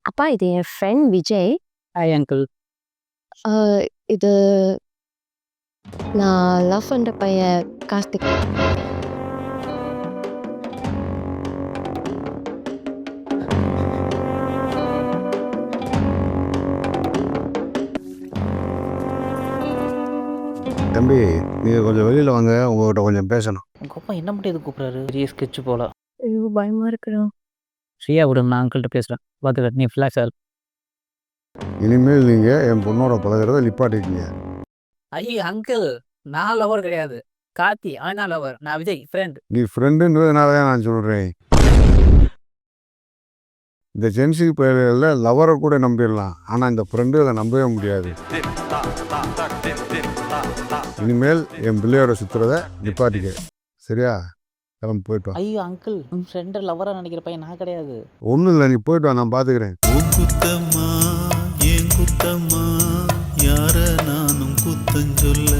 அப்பா இது என் friend Vijay. Hi uncle ah இது நான் லவ் பண்ணுற பையன் கார்த்திக். தம்பி நீங்கள் கொஞ்சம் வெளியில் வாங்க. உங்கள்கிட்ட கொஞ்சம் பேசணும். உங்கள் அப்பா என்ன மட்டும் எது கூப்பிட்றாரு? பெரிய ஸ்கெட்ச் போல. ஐயோ பயமா இருக்கிறோம் ஃப்ரீயாக விடுங்க நான் அங்கிள்கிட்ட பேசுகிறேன் பார்த்துக்க நீ ஃப்ளாக் சார் இனிமேல் நீங்கள் என் பொண்ணோட பழகிறத நிப்பாட்டிக்கீங்க. ஐயோ அங்கிள் நான் லவர் கிடையாது. கார்த்தி அவன் தான் லவர் நான் விஜய் ஃப்ரெண்ட் நீ ஃப்ரெண்டுன்றதுனால தான் நான் சொல்கிறேன் இந்த ஜென்சி பயிர்களில் லவரை கூட நம்பிடலாம். ஆனால் இந்த ஃப்ரெண்டுகளை நம்பவே முடியாது. இனிமேல் என் பிள்ளையோட சுற்றுறத நிப்பாட்டிக்க. சரியா? கிளம்பி போயிட்டு வா. ஐயோ அங்கிள் ஃப்ரெண்டு லவராக நினைக்கிற பையன் நான் கிடையாது. ஒன்றும் இல்லை நீ போயிட்டு வா நான் பார்த்துக்கிறேன் உன் குத்தம்மா ஏன் குத்தம்மா யார நானும் குத்தஞ்சொல்ல